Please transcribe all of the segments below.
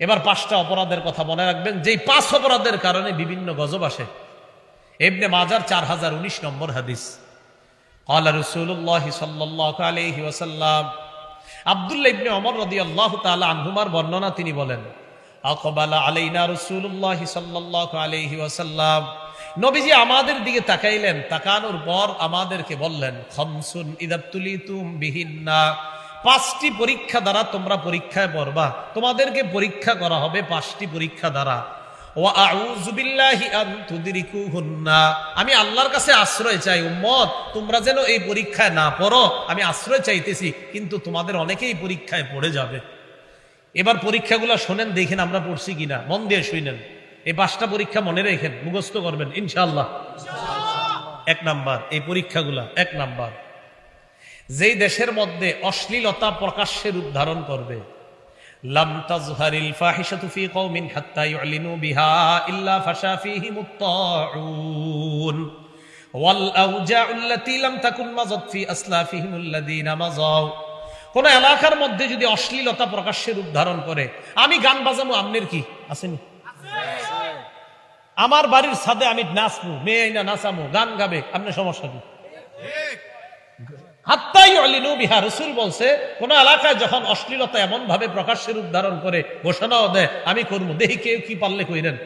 এবার পাঁচটা অপরাধের কথা মনে রাখবেন, যেই পাঁচ অপরাধের কারণে বিভিন্ন গজব আসে। এমনি মাজার চার হাজার উনিশ নম্বর হাদিস। আল্লাহ রসুল্লাহ সাল্লাহ আলহি ওসাল্লাম আবদুল্লা ইবনে অমর রদি আল্লাহ তালা আনহুমার বর্ণনা তিনি বলেন, আকবালা আলাইনা রসুল্লাহ সাল্লাহ আলহি ওয়াসাল্লাম। নবীজি আমাদের দিকে তাকাইলেন, তাকানোর পর আমাদেরকে বললেন, খমসুন ইদাবতুলি তুম বিহিন্না। পাঁচটি পরীক্ষা দ্বারা তোমরা পরীক্ষায় পড়বা। তোমাদেরকে পরীক্ষা করা হবে পাঁচটি পরীক্ষা দ্বারা। আমি আল্লাহর কাছে আশ্রয় চাই, উম্মত, তোমরা যেন এই পরীক্ষায় না পড়ো। আমি আশ্রয় চাইতেছি, কিন্তু তোমাদের অনেকেই পরীক্ষায় পড়ে যাবে। এবার পরীক্ষাগুলো শোনেন, দেখেন আমরা পড়ছি কিনা। মন দিয়ে শুনেন এই পাঁচটা পরীক্ষা মনে রেখেন, মুখস্থ করবেন ইনশাল্লাহ এক নাম্বার, এই পরীক্ষাগুলা, এক নাম্বার। যেই দেশের মধ্যে অশ্লীলতা প্রকাশ্যে রূপ ধারণ করবে। বিহা ইল্লা তাকুন কোন এলাকার মধ্যে যদি অশ্লীলতা প্রকাশ্যে রূপ ধারণ করে, আমি গান বাজাবো আমনের কি? আসেনি? আমার বাড়ির ছাদে আমি নাচবো মেয়ে না নাচামো, গান গাবে, আপনার সমস্যা কি? রসুল বলছে কোন এলাকায় যখন অশ্লীলতা এমন ভাবে প্রকাশ্যের উদ্ধারণ ধারণ করে ঘোষণাও দেয় আমি করব। দেখি কেউ কি পারলে কইরেন?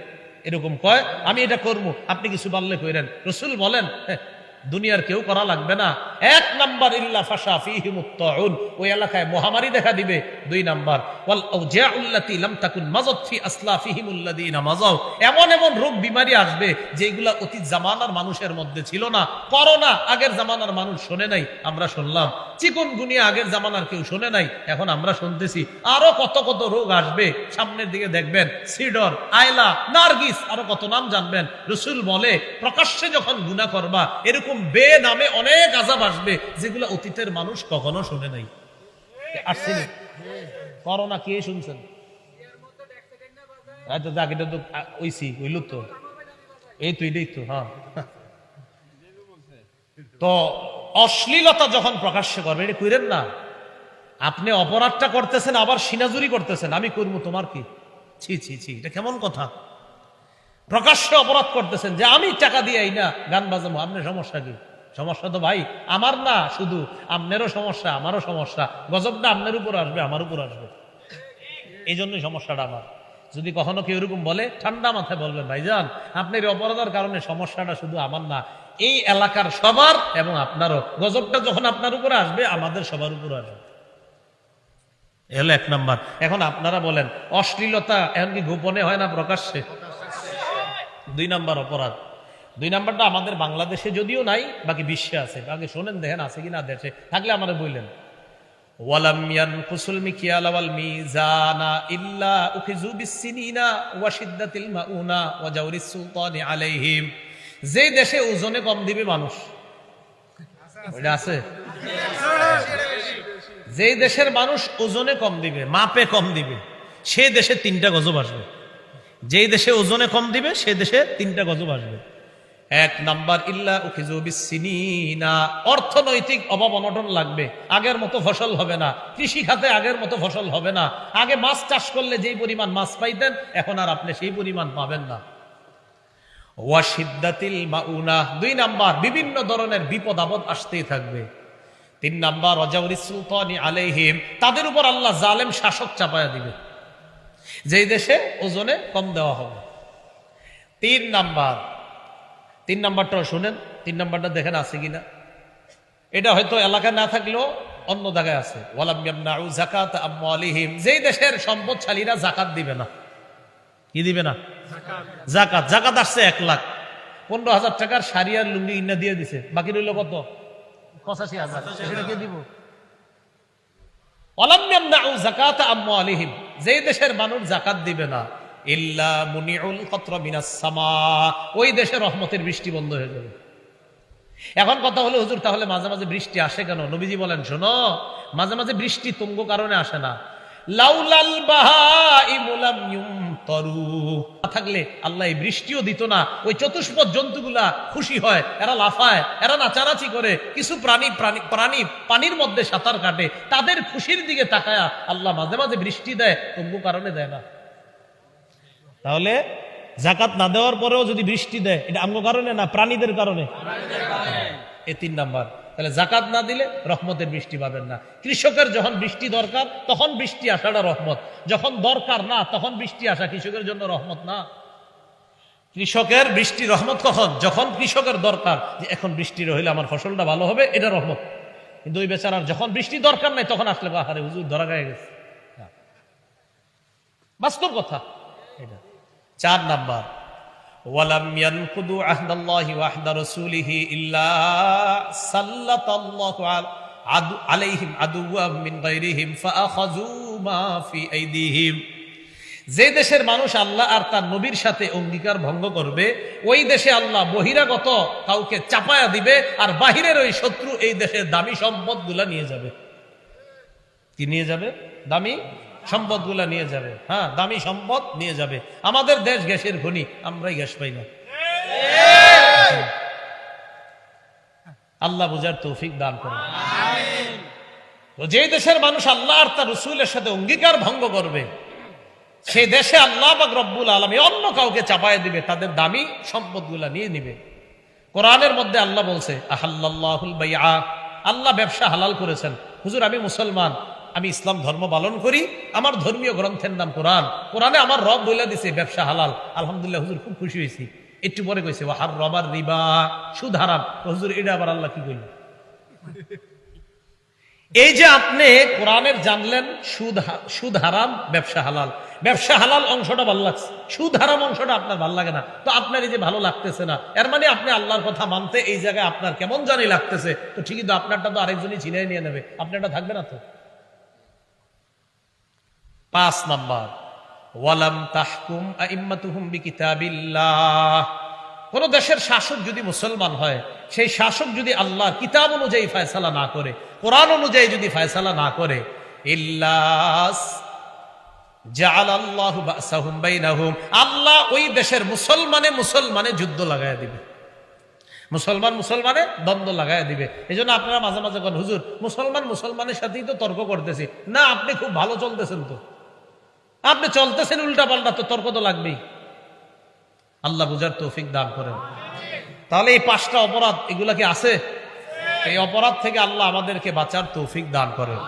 এরকম কয় আমি এটা করব আপনি কিছু পারলে কইরেন। রসুল বলেন "হ্যাঁ, দুনিয়ার কেউ করা লাগবে না। এক নাম্বার ইল্লা ফাশা ফীহিম আত-তাউন ওই এলাকায় মহামারী দেখা দিবে, দুই নাম্বার। ওয়াল আওজাউ আল্লাতী লাম তাকুন মাযাত ফি আসলাফিহিম আল্লাযীনা মাযাউ। এমন এমন রোগ বিমারি আসবে যেগুলা অতীত জামানার মানুষের মধ্যে ছিল না। করোনা আগের জামানার মানুষ শোনে নাই, আমরা শুনলাম। চিকন গুনিয়া আগের জামানার কেউ শোনে নাই, এখন আমরা শুনতেছি। আরও কত কত রোগ আসবে, সামনের দিকে দেখবেন, সিডর, আয়লা, নার্গিস, আরও কত নাম জানবেন। রসুল বলে, প্রকাশ্যে যখন গুণা করবা, এরকম বে নামে অনেক আজাব আসবে, যেগুলো অতীতের মানুষ কখনো শোনে নাই। আসছেন করোনা কে শুনছেন? হ্যাঁ। তো অশ্লীলতা যখন প্রকাশ্য করবে, এটা কইরেন না। আপনি অপরাধটা করতেছেন, আবার সিনাজুরি করতেছেন, আমি করব, তোমার কি? ছি ছি ছি, এটা কেমন কথা? প্রকাশ্যে অপরাধ করতেছেন যে আমি টাকা দিয়ে না, গান বাজাবো, আপনার সমস্যা কি? সমস্যা তো ভাই, আমার না, শুধু আপনারও সমস্যা, আমারও সমস্যা। গজবটা আপনার উপর আসবে, আমার উপর আসবে। এই জন্যই সমস্যাটা আমার। যদি কখনো কেউ এরকম বলে, ঠান্ডা মাথায় বলবেন, ভাইজান, আপনার অপরাধের কারণে সমস্যাটা শুধু আমার না, এই এলাকার সবার এবং আপনারও। গজবটা যখন আপনার উপরে আসবে, আমাদের সবার উপর আসবে। এক নাম্বার। এখন আপনারা বলেন, অশ্লীলতা এমনকি গোপনে হয় না প্রকাশ্যে? দুই নাম্বার অপরাধ। দুই নাম্বারটা আমাদের বাংলাদেশে যদিও নাই, বাকি বিশ্বে আছে। আগে শোনেন, দেখেন আছে কিনা দেশে। থাকলে আমাদের বললেন যে দেশে ওজনে কম দিবে মানুষ। আছে? যে দেশের মানুষ ওজনে কম দিবে, মাপে কম দিবে, সে দেশে তিনটা গজব আসবে। যেই দেশে ওজনে কম দিবে সে দেশে তিনটা গজব আসবে। এক নাম্বার, ইল্লা বিসসিনিনা অর্থনৈতিক অভাব অনটন লাগবে। আগের মতো ফসল হবে না। কৃষি খাতে আগের মতো ফসল হবে না। আগে মাছ চাষ করলে যেই পরিমাণ মাছ পাইতেন, এখন আর আপনি সেই পরিমাণ পাবেন না। ওয়াশিদ্দাতিল মাউনা। দুই নাম্বার, বিভিন্ন ধরনের বিপদ আপদ আসতেই থাকবে। তিন নাম্বার অজাউরি সুলতানি আলাইহিম। তাদের উপর আল্লাহ জালেম শাসক চাপায়া দিবে। যেই দেশে ওজনে কম দেওয়া হবে। তিন নাম্বার। তিন নাম্বারটাও শুনেন, তিন নাম্বারটা দেখেন আছে কিনা। এটা হয়তো এলাকায় না থাকলেও অন্য জায়গায় আছে। ওয়ালাম ইয়ামনাউ যাকাত আমওয়ালিহিম। যেই দেশের সম্পদশালীরা জাকাত দিবে না। কি দিবে না? জাকাত জাকাত আসছে এক লাখ। পনেরো হাজার টাকার সারিয়ার লুঙ্গি ইন্না দিয়ে দিছে। বাকি রইল কত? পঁচাশি হাজার। সেটা কে দিব? যেই দেশের মানুষ জাকাত দিবে না, ইল্লা মুনিউল সামা, ওই দেশে রহমতের বৃষ্টি বন্ধ হয়ে যাবে। এখন কথা হলো, হুজুর, তাহলে মাঝে মাঝে বৃষ্টি আসে কেন? নবীজি বলেন, শোনো, মাঝে মাঝে বৃষ্টি তুঙ্গ কারণে আসে না। লাউলাল বাহাইমুলাম না থাকলে আল্লাহ এই বৃষ্টিও দিত না। ওই চতুষ্পদ জন্তুগুলা খুশি হয় এরা লাফায় এরা নাচানাচি করে কিছু প্রাণী প্রাণী প্রাণী পানির মধ্যে সাঁতার কাটে। তাদের খুশির দিকে তাকায়া আল্লাহ মাঝে মাঝে বৃষ্টি দেয় তবু কারণে দেয় না। তাহলে জাকাত না দেওয়ার পরেও যদি বৃষ্টি দেয় এটা আমগো কারণে না প্রাণীদের কারণে। এ তিন নাম্বার। তাহলে জাকাত না দিলে রহমতের বৃষ্টি পাবেন না। কৃষকের যখন বৃষ্টি দরকার, তখন বৃষ্টি আসাটা রহমত। যখন দরকার না, তখন বৃষ্টি আসা কৃষকের জন্য রহমত না। কৃষকের বৃষ্টি রহমত কখন? যখন কৃষকের দরকার যে এখন বৃষ্টি রহিলে আমার ফসলটা ভালো হবে, এটা রহমত। কিন্তু ওই বেচারার যখন বৃষ্টি দরকার নাই, তখন আসলে আহারে হুজুর ধরা গায়ে গেছে। বাস্তব কথা এটা। চার নাম্বার ওয়ালাম ইয়ানকুদু আহদাল্লাহি ওয়া আহদা রাসূলিহি ইল্লা সাল্লাতাল্লাহু আলাইহিম আদুওয়াম মিন গায়রিহিম ফাআখাযু মা ফি আইদিহিম। যে দেশের মানুষ আল্লাহ আর তার নবীর সাথে অঙ্গীকার ভঙ্গ করবে, ওই দেশে আল্লাহ বহিরাগত কাউকে চাপায়া দিবে আর বাহিরের ওই শত্রু এই দেশের দামি সম্পদগুলা নিয়ে যাবে। কি নিয়ে যাবে? দামি? সম্পদ নিয়ে যাবে। হ্যাঁ দামি সম্পদ নিয়ে যাবে। আমাদের দেশ গ্যাসের খনি, আমরাই গ্যাস পাই না। আল্লাহ বুঝার তৌফিক দান করে তো যে দেশের মানুষ আল্লাহ আর তার রসুলের সাথে অঙ্গীকার ভঙ্গ করবে, সেই দেশে আল্লাহ বা রব্বুল আলমী অন্য কাউকে চাপায় দিবে, তাদের দামি সম্পদগুলা নিয়ে নিবে। কোরআনের মধ্যে আল্লাহ বলছে আহাল্লাহুল আল্লাহ ব্যবসা হালাল করেছেন। হুজুর, আমি মুসলমান। আমি ইসলাম ধর্ম পালন করি, আমার ধর্মীয় গ্রন্থের নাম কোরআন। কোরআনে আমার রব বলে দিছে, ব্যবসা হালাল। আলহামদুলিল্লাহ, হুজুর খুব খুশি হয়েছি। একটু পরে কইছে ওয়াহার রবার রিবা। সুদ হারাম। হুজুর, এটা আবার আল্লাহ কি কইল? এই যে আপনি কোরআনের জানলেন, সুদ সুদ হারাম, ব্যবসা হালাল। ব্যবসা হালাল অংশটা ভালো লাগছে। সুদ হারাম অংশটা আপনার ভালো লাগে না। তো আপনার এই যে ভালো লাগতেছে না, এর মানে আপনি আল্লাহর কথা মানতে এই জায়গায় আপনার কেমন জানি লাগতেছে। তো ঠিকই তো আপনারটা তো আরেকজনই ছিনিয়ে নিয়ে নেবে। আপনারটা থাকবে না তো? পাঁচ নাম্বার। ওয়ালাম তাহকুম আইম্মাতুহুম বিকিতাবিল্লাহ। কোন দেশের শাসক যদি মুসলমান হয়, সেই শাসক যদি আল্লাহর কিতাব অনুযায়ী ফয়সালা না করে, কোরআন অনুযায়ী যদি ফয়সালা না করে, ইল্লাস আল্লাহ ওই দেশের মুসলমানে মুসলমানে যুদ্ধ লাগায় দিবে। মুসলমান মুসলমানে দ্বন্দ্ব লাগায় দিবে। এই জন্য আপনারা মাঝে মাঝে করেন হুজুর, মুসলমান মুসলমানের সাথেই তো তর্ক করতেছি। না, আপনি খুব ভালো চলতেছেন তো। আপনি চলতেছেন উল্টা পাল্টা তো তর্ক তো লাগবেই। আল্লাহ বুঝার তৌফিক দান করেন। তাহলে এই পাঁচটা অপরাধ, এগুলা কি আছে? এই অপরাধ থেকে আল্লাহ আমাদেরকে বাঁচার তৌফিক দান করেন।